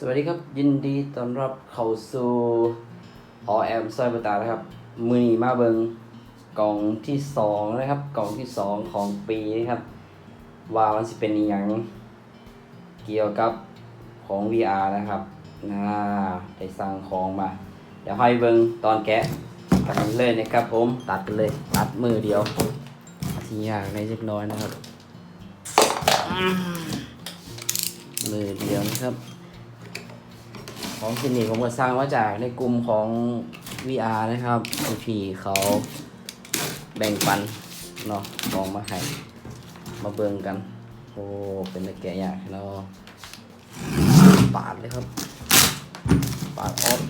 สวัสดีครับ ยินดีต้อนรับเข้าสู่หอแอมซอยประตานะครับ มือนีมาเบิงกล่องที่สองนะครับ กล่องที่สองของปีนะครับ ว่ามันสิเป็นอหยังเกี่ยวกับของ VR นะครับน่าได้สั่งของมา เดี๋ยวให้เบิงตอนแกะกันเลยนะครับผมตัดกันเลย ตัดมือเดียว ทีอยากในเล็กน้อยนะครับมมือเดียวนะครับ ของชิ้นนี้ผมก็สร้างมาจากในกลุ่มของ VR นะครับพี่เขาแบ่งปันเนาะของมาให้มาเบิ่งกัน โอ้ เป็นตะแกะยากแล้วปาดเลยครับ ปาดออก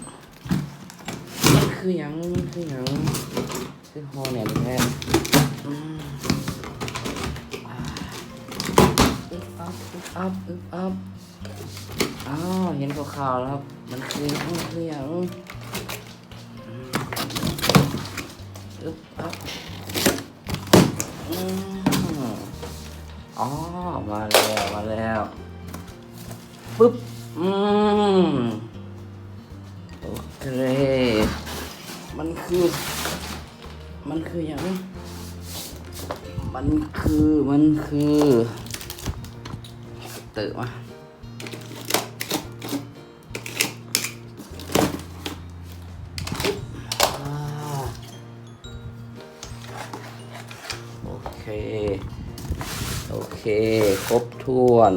มันคือยังคือยังคือฮอแหนมแท้ อับอึบอับอึบอับอ้าวเห็นขาวๆแล้วครับ มันคือมันคืออย่างอึ๊บอับอืมอ๋อ มาแล้ว มาแล้วปึ๊บ อืม โอเค มันคือ มันคืออย่าง มันคือ มันคือ เติมมาโอเค โอเค ครบถ้วน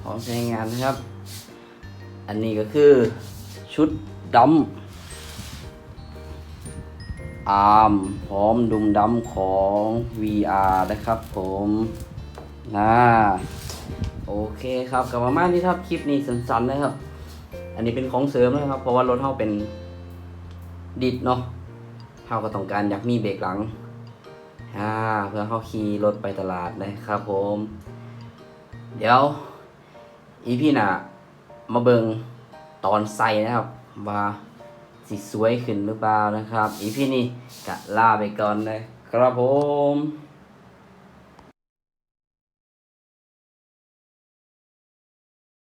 พร้อมใช้งานนะครับ อันนี้ก็คือชุดดำอาร์มพร้อมดุมดำของ VR นะครับผม นะโอเคครับกับมาม่าที่ครับคลิปนี้สั้นๆนะครับ อันนี้เป็นของเสริมนะครับ เพราะว่ารถเท่าเป็นดิดเนาะเท่าก็ต้องการอยากมีเบรกหลังอ่าเพื่อเข้าขี่รถไปตลาดนะครับผม เดี๋ยวอีพี่น่ะ มาเบิงตอนใส่นะครับว่าสิสวยขึ้นหรือเปล่านะครับ อีพี่นี่กะลาไปก่อนเลยครับผม